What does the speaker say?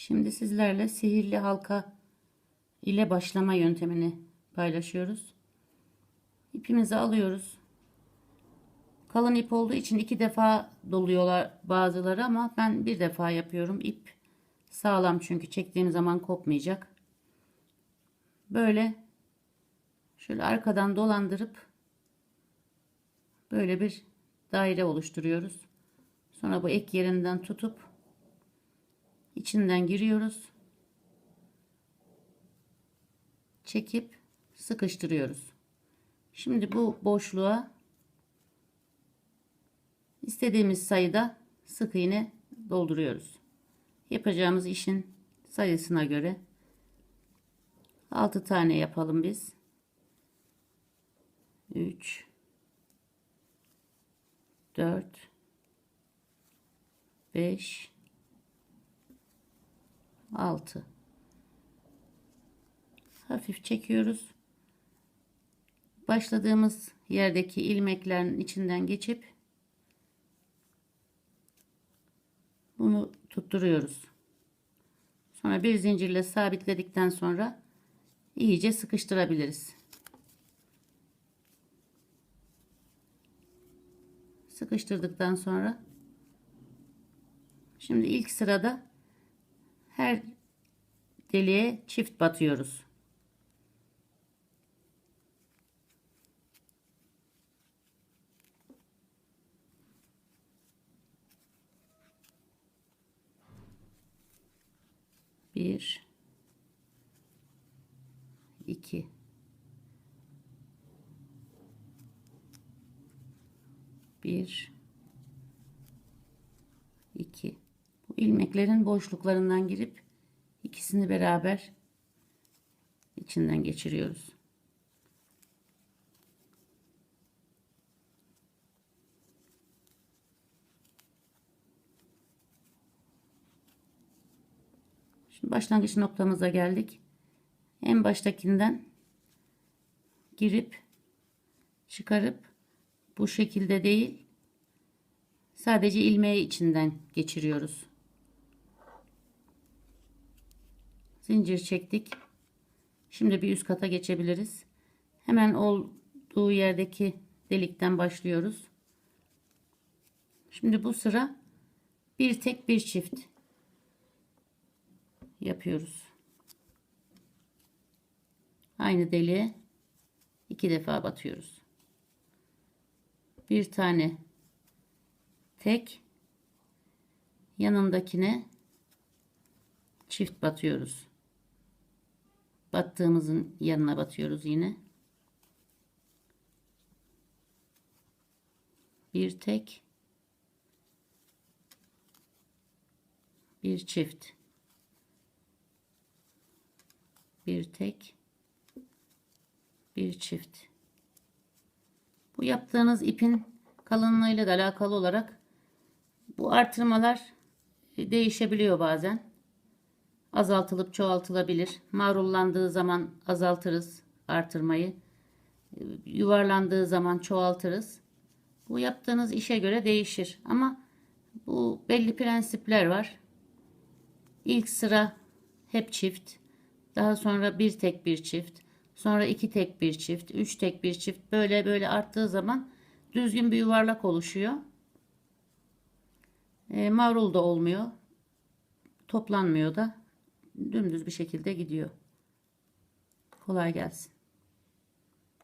Şimdi sizlerle sihirli halka ile başlama yöntemini paylaşıyoruz. İpimizi alıyoruz. Kalın ip olduğu için iki defa doluyorlar bazıları ama ben bir defa yapıyorum. İp sağlam çünkü çektiğim zaman kopmayacak. Böyle şöyle arkadan dolandırıp böyle bir daire oluşturuyoruz. Sonra bu ek yerinden tutup içinden giriyoruz. Çekip sıkıştırıyoruz. Şimdi bu boşluğa istediğimiz sayıda sık iğne dolduruyoruz. Yapacağımız işin sayısına göre 6 tane yapalım biz. 3 4 5 6 hafif çekiyoruz. Başladığımız yerdeki ilmeklerin içinden geçip bunu tutturuyoruz. Sonra bir zincirle sabitledikten sonra iyice sıkıştırabiliriz. Sıkıştırdıktan sonra şimdi ilk sırada her deliğe çift batıyoruz. Bir, iki, bir, iki. İlmeklerin boşluklarından girip ikisini beraber içinden geçiriyoruz. Şimdi başlangıç noktamıza geldik. En baştakinden girip çıkarıp bu şekilde değil sadece ilmeği içinden geçiriyoruz. Zincir çektik. Şimdi bir üst kata geçebiliriz. Hemen olduğu yerdeki delikten başlıyoruz. Şimdi bu sıra bir tek bir çift yapıyoruz. Aynı deliğe iki defa batıyoruz. Bir tane tek yanındakine çift batıyoruz. Battığımızın yanına batıyoruz yine. Bir tek bir çift. Bir tek bir çift. Bu yaptığınız ipin kalınlığıyla da alakalı olarak bu artırmalar değişebiliyor bazen azaltılıp çoğaltılabilir marullandığı zaman azaltırız artırmayı yuvarlandığı zaman çoğaltırız bu yaptığınız işe göre değişir ama bu belli prensipler var İlk sıra hep çift daha sonra bir tek bir çift. Sonra iki tek bir çift. Üç tek bir çift. Böyle böyle arttığı zaman düzgün bir yuvarlak oluşuyor. E, marul da olmuyor. Toplanmıyor da. Dümdüz bir şekilde gidiyor. Kolay gelsin.